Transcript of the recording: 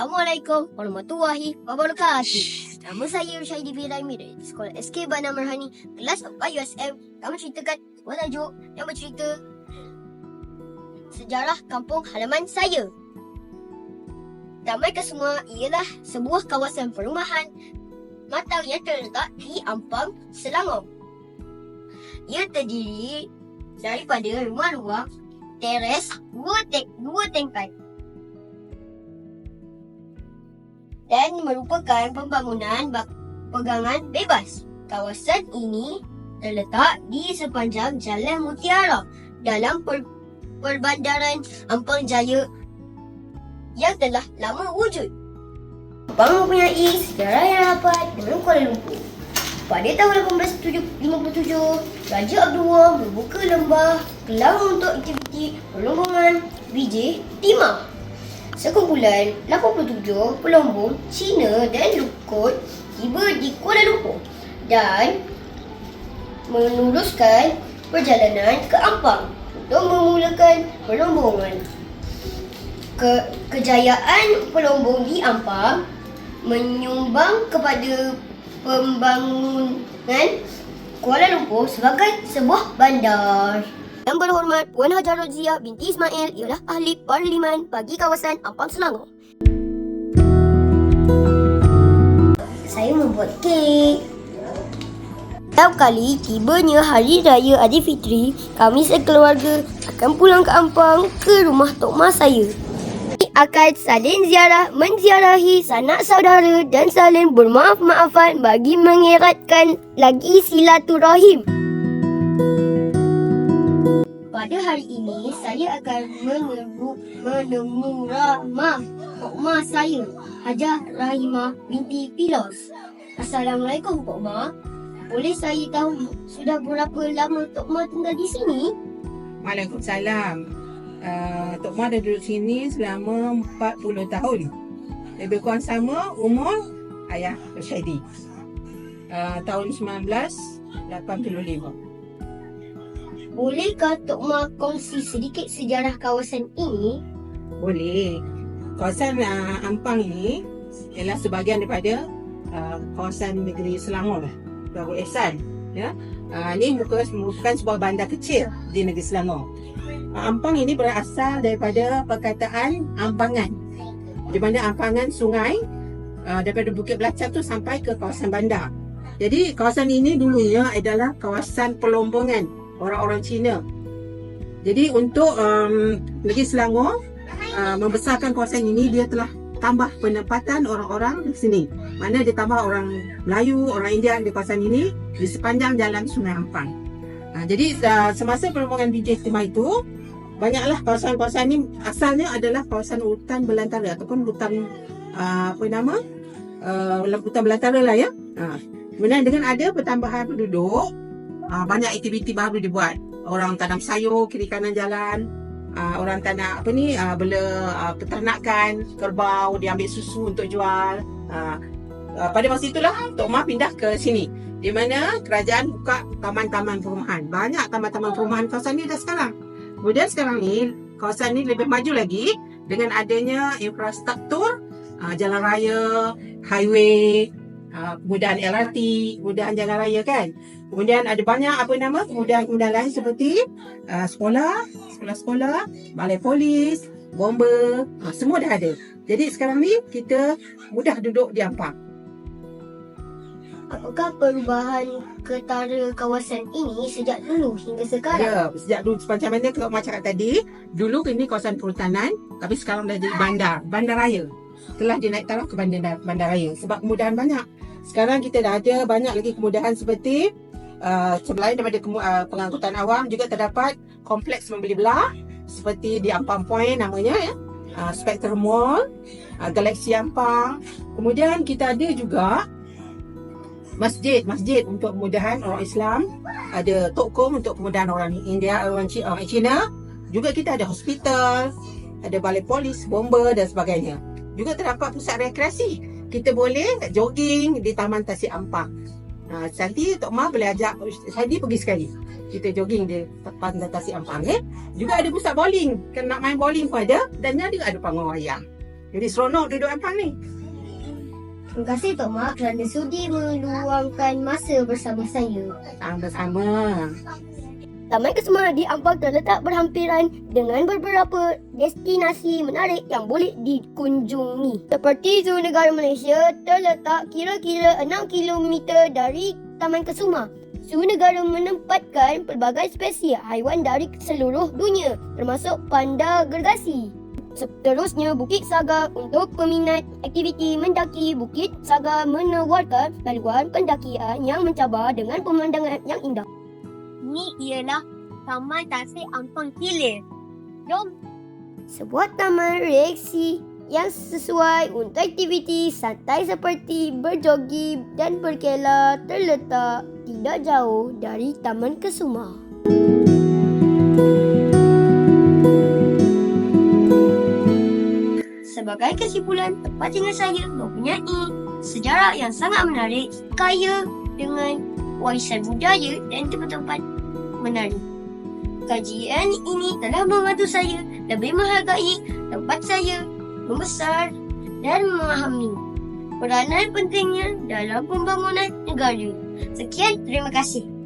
Assalamualaikum warahmatullahi wabarakatuh. Nama saya Syahidi bin Raimi dari Sekolah SK Bandar Merhani, kelas 4 USM. Kami ceritakan sebuah tajuk yang bercerita sejarah kampung halaman saya. Damai ke semua ialah sebuah kawasan perumahan matang yang terletak di Ampang, Selangor. Ia terdiri daripada rumah luar, teres, dua, tek, dua tingkat dan merupakan pembangunan pegangan bebas. Kawasan ini terletak di sepanjang Jalan Mutiara dalam per- perbandaran Ampang Jaya yang telah lama wujud. Ampang mempunyai sejarah yang rapat dengan Kuala Lumpur. Pada tahun 1857, Raja Abdullah membuka lembah Kelang untuk aktiviti perlombongan Vijay Timah. Sekumpulan 87 pelombong Cina dan Lukut tiba di Kuala Lumpur dan meneruskan perjalanan ke Ampang untuk memulakan perlombongan. Ke, kejayaan pelombong di Ampang menyumbang kepada pembangunan Kuala Lumpur sebagai sebuah bandar. Yang berhormat Puan Hajar Rozia binti Ismail ialah ahli parlimen bagi kawasan Ampang Selangor. Saya membuat kek. Setiap kali tibanya Hari Raya Aidilfitri, kami sekeluarga akan pulang ke Ampang ke rumah Tok Mak saya. Kami akan saling ziarah, menziarahi sanak saudara dan saling bermaaf-maafan bagi mengeratkan lagi silaturahim. Pada hari ini, saya akan menemu, menemu Rahmah, Tok Ma saya, Hajah Rahimah binti Pilos. Assalamualaikum, Tok Ma. Boleh saya tahu sudah berapa lama Tok Ma tinggal di sini? Waalaikumsalam. Uh, Tok Ma dah duduk sini selama 40 tahun. Lebih kurang sama umur ayah Syahidi. Uh, tahun 1985. Bolehkah Tok Ma kongsi sedikit sejarah kawasan ini? Boleh. Kawasan uh, Ampang ini ialah sebahagian daripada uh, kawasan negeri Selangor. Darul Ehsan. Ya. Uh, ini bukan, bukan sebuah bandar kecil di negeri Selangor. Uh, Ampang ini berasal daripada perkataan ampangan. Di mana ampangan sungai uh, daripada Bukit Belacan tu sampai ke kawasan bandar. Jadi kawasan ini dulunya adalah kawasan pelombongan orang-orang Cina. Jadi untuk um, negeri Selangor uh, membesarkan kawasan ini dia telah tambah penempatan orang-orang di sini. Mana dia tambah orang Melayu, orang India di kawasan ini di sepanjang jalan Sungai Ampang. Uh, jadi uh, semasa perombongan BJ Timah itu banyaklah kawasan-kawasan ini asalnya adalah kawasan hutan belantara ataupun hutan uh, apa nama? Uh, hutan belantara lah ya. Uh, kemudian dengan ada pertambahan penduduk uh, banyak aktiviti baru dibuat. Orang tanam sayur kiri kanan jalan, uh, orang tanah apa ni uh, bela uh, peternakan kerbau dia ambil susu untuk jual. Uh, uh, pada masa itulah Tok Ma pindah ke sini. Di mana kerajaan buka taman-taman perumahan. Banyak taman-taman perumahan kawasan ni dah sekarang. Kemudian sekarang ni kawasan ni lebih maju lagi dengan adanya infrastruktur uh, jalan raya highway uh, kemudahan LRT kemudahan jalan raya kan Kemudian ada banyak apa nama kemudahan-kemudahan lain seperti uh, sekolah, sekolah-sekolah, balai polis, bomba, uh, semua dah ada. Jadi sekarang ni kita mudah duduk di Ampang. Apakah perubahan ketara kawasan ini sejak dulu hingga sekarang? Ya, sejak dulu macam mana Mak cakap tadi, dulu ini kawasan perhutanan tapi sekarang dah jadi bandar, bandar raya. Telah dinaik taraf ke bandar, bandar raya sebab kemudahan banyak. Sekarang kita dah ada banyak lagi kemudahan seperti uh, selain daripada kemu- uh, pengangkutan awam juga terdapat kompleks membeli belah seperti di Ampang Point namanya ya. Uh, Spectrum Mall, uh, Galaxy Ampang. Kemudian kita ada juga masjid, masjid untuk kemudahan orang Islam, ada toko untuk kemudahan orang India, orang Cina, orang Cina. Juga kita ada hospital, ada balai polis, bomba dan sebagainya. Juga terdapat pusat rekreasi. Kita boleh jogging di Taman Tasik Ampang. Ha, nanti Tok Ma boleh ajak Sadi pergi sekali. Kita jogging di Taman Tasik Ampang eh. Juga ada pusat bowling. Kalau nak main bowling pun ada dan juga ada panggung wayang. Jadi seronok duduk Ampang ni. Terima kasih Tok Mak kerana sudi meluangkan masa bersama saya. Sama-sama. Taman Kesuma di Ampang terletak berhampiran dengan beberapa destinasi menarik yang boleh dikunjungi. Seperti Zoo Negara Malaysia terletak kira-kira 6 km dari Taman Kesuma. Zoo Negara menempatkan pelbagai spesies haiwan dari seluruh dunia termasuk panda gergasi. Seterusnya, Bukit Saga untuk peminat aktiviti mendaki Bukit Saga menawarkan laluan pendakian yang mencabar dengan pemandangan yang indah. Ini ialah Taman Tasik Ampang Hilir. Jom Sebuah taman reaksi yang sesuai untuk aktiviti santai seperti berjogging dan berkela terletak tidak jauh dari Taman Kesuma. Sebagai kesimpulan, tempat tinggal saya mempunyai sejarah yang sangat menarik, kaya dengan warisan budaya dan tempat-tempat menarik. Kajian ini telah membantu saya lebih menghargai tempat saya membesar dan memahami peranan pentingnya dalam pembangunan negara. Sekian, terima kasih.